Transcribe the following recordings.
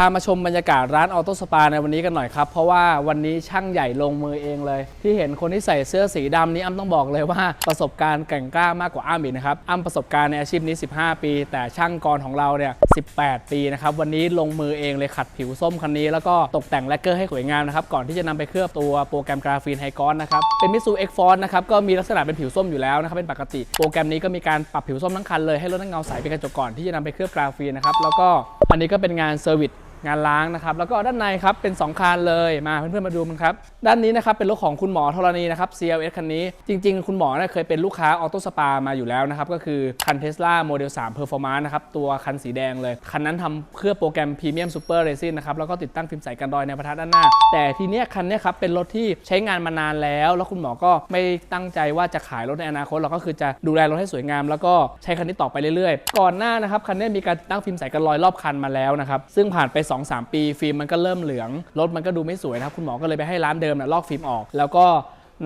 พามาชมบรรยากาศร้านออโต้สปาในวันนี้กันหน่อยครับ เพราะว่าวันนี้ช่างใหญ่ลงมือเองเลย ที่เห็นคนที่ใส่เสื้อสีดำนี้อ้ำต้องบอกเลยว่าประสบการณ์แก่งกล้ามากกว่าอ้ำอีกนะครับอ้ำประสบการณ์ในอาชีพนี้ 15 ปี แต่ช่างกรของเราเนี่ย 18 ปีนะครับวันนี้ลงมือเองเลยขัดผิวส้มคันนี้ แล้วก็ตกแต่งแลกเกอร์ให้สวยงามนะครับก่อนที่จะนำไปเคลือบตัวโปรแกรมกราฟีนไฮกอนนะครับเป็นมิสูเอ็กฟอนนะครับก็มีลักษณะเป็นผิวส้มอยู่แล้วนะครับเป็นปกติโปรแกรมนี้ก็มีการปรับผิวส้มทั้งคันเลยให้ลดน้ำเงาใสเป็นกระจกก่อนที่จะนำไปเคลือบกราฟีนนะครับแล้วก็อันนี้ก็เป็นงานเซอร์วิส งานล้างนะครับ แล้วก็ด้านในครับเป็น 2 คันเลยมาเพื่อนๆมาดูมันครับ ด้านนี้นะครับเป็นรถของคุณหมอธรณีนะครับ CLS คันนี้ จริง ๆ คุณหมอเนี่ยเคยเป็นลูกค้าออโต้สปามาอยู่แล้วนะครับ ก็คือคัน Tesla Model 3 Performance นะครับ ตัวคันสีแดงเลย คันนั้นทำเคลือบโปรแกรม Premium Super Resin นะครับ แล้วก็ติดตั้งฟิล์มใสกันรอยในประทัดด้านหน้า แต่ทีเนี้ยคันเนี้ยครับเป็นรถที่ใช้งานมานานแล้ว แล้วคุณหมอก็ไม่ตั้งใจว่าจะขายรถในอนาคตเราก็คือจะดูแลรถให้สวยงาม แล้วก็ใช้คันนี้ต่อไปเรื่อยๆ ก่อนหน้านะครับคันนี้มีการติดตั้งฟิล์มใสกันรอยรอบคันมาแล้วนะครับซึ่งผ่านไป2-3 ปี ฟิล์มมันก็เริ่มเหลืองรถมันก็ดูไม่สวยนะครับคุณหมอก็เลยไปให้ร้านเดิมนะลอกฟิล์มออก แล้วก็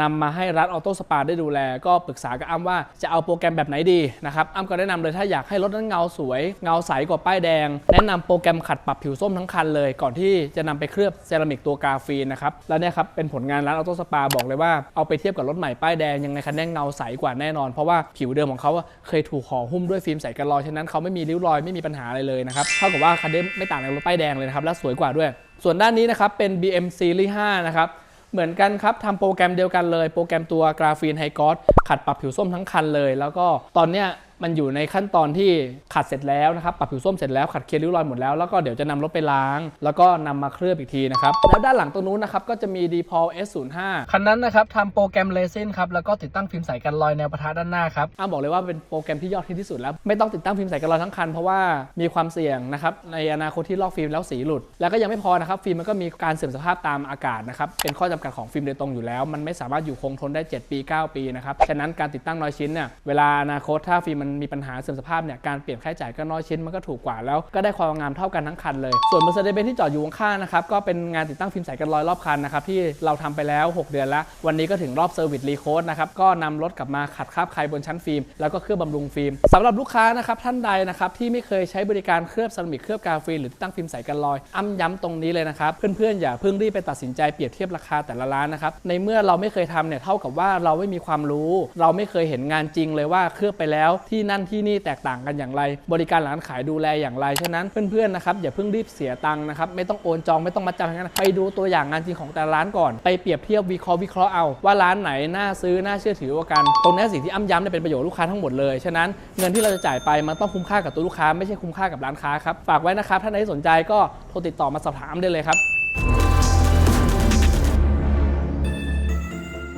นำมาให้ร้านออโต้สปาได้ดูแล ก็ปรึกษากับอ้ำว่าจะเอาโปรแกรมแบบไหนดีนะครับอ้ำก็แนะนำเลยถ้าอยากให้รถนั้นเงาสวย เงาใสกว่าป้ายแดง แนะนำโปรแกรมขัดปรับผิวส้มทั้งคันเลย ก่อนที่จะนำไปเคลือบเซรามิกตัวกาฟีนนะครับแล้วเนี่ยครับเป็นผลงานร้านออโต้สปาบอกเลยว่าเอาไปเทียบกับรถใหม่ป้ายแดงยังไงคันนเงาใสกว่าแน่นอน เพราะว่าผิวเดิมของเขาเคยถูกห่อหุ้มด้วยฟิล์มใสกันรอยฉะนั้นเขาไม่มีริ้วรอยไม่มีปัญหาอะไรเลยนะครับเท่ากับว่าคันนี้ไม่ต่างจากรถป้ายแดงเลยนะครับและสวยกว่าด้วย ส่วนด้านนี้นะครับเป็น BM Series 5 นะครับ เหมือนกันครับทำโปรแกรมเดียวกันเลย โปรแกรมตัวกราฟีนไฮกอสขัดปรับผิวส้มทั้งคันเลย แล้วก็ตอนเนี้ย มันอยู่ในขั้นตอนที่ขัดเสร็จแล้วนะครับปรับผิวส้มเสร็จแล้วขัดเคลียร์ริ้วรอยหมดแล้วแล้วก็เดี๋ยวจะนำรถไปล้าง แล้วก็นำมาเคลือบอีกทีนะครับแล้วด้านหลังตรงนู้นนะครับก็จะมี d p o l S05 คันนั้นนะครับทำโปรแกรมเลซินครับแล้วก็ติดตั้งฟิล์มใสกันรอยแนวปะทะด้านหน้าครับอ้าบอกเลยว่าเป็นโปรแกรมที่ยอดฮิตที่สุดแล้วไม่ต้องติดตั้งฟิล์มใสกันรอยทั้งคันเพราะว่ามีความเสี่ยงนะครับในอนาคตที่ลอกฟิล์มแล้วสีหลุด แล้วก็ยังไม่พอนะครับฟิล์มมันก็มีการเสื่อมสภาพตามอากาศนะครับเป็นข้อจำกัดของฟิล์มโดยตรงอยู่แล้ว มันไม่สามารถอยู่คงทนได้ 7 ปี 9 ปีนะครับฉะนั้นการติดตั้งน้อยชิ้นเนี่ยเวลาอนาคตถ้าฟิล์มมันมีปัญหาเสื่อมสภาพเนี่ยการเปลี่ยนค่าใช้จ่ายก็น้อยชิ้นมันก็ถูกกว่าแล้วก็ได้ความงามเท่ากันทั้งคันเลย ส่วน Mercedes-Benz ที่จอดอยู่ข้างๆนะครับก็เป็นงานติดตั้งฟิล์มใสกันรอยรอบคันนะครับที่เราทำไปแล้ว 6 เดือนแล้ว วันนี้ก็ถึงรอบเซอร์วิสรีโคดนะครับก็นำรถกลับมาขัดคราบใครบนชั้นฟิล์มแล้วก็เคลือบบำรุงฟิล์มสำหรับลูกค้านะครับท่านใดนะครับที่ไม่เคยใช้บริการเคลือบเซรามิกเคลือบกาฟีนหรือติดตั้งฟิล์มใสกันรอยอ้ำย้ำตรงนี้เลยนะครับเพื่อนๆอย่าเพิ่งรีบไปตัดสินใจเปรียบเทียบราคาแต่ละร้านนะครับในเมื่อเราไม่เคยทำเนี่ยเท่ากับว่าเราไม่มีความรู้ เราไม่เคยเห็นงานจริงเลยว่าเคลือบไปแล้วที่ที่นั่นที่นี่แตกต่างกันอย่างไร บริการร้านขายดูแลอย่างไร ฉะนั้นเพื่อนๆนะครับอย่าเพิ่งรีบเสียตังค์นะครับไม่ต้องโอนจองไม่ต้องมาจำอย่างนั้นไปดูตัวอย่างงานจริงของแต่ร้านก่อน ไปเปรียบเทียบวิเคราะห์วิเคราะห์เอาว่าร้านไหนน่าซื้อน่าเชื่อถือกว่ากันตรงนี้สิ่งที่อ้ำย้ำเนี่ยเป็นประโยชน์ลูกค้าทั้งหมดเลยฉะนั้นเงินที่เราจะจ่ายไปมันต้องคุ้มค่ากับตัวลูกค้าไม่ใช่คุ้มค่ากับร้านค้าครับฝากไว้นะครับท่านใดที่สนใจก็โทรติดต่อมาสอบถามได้เลยครับ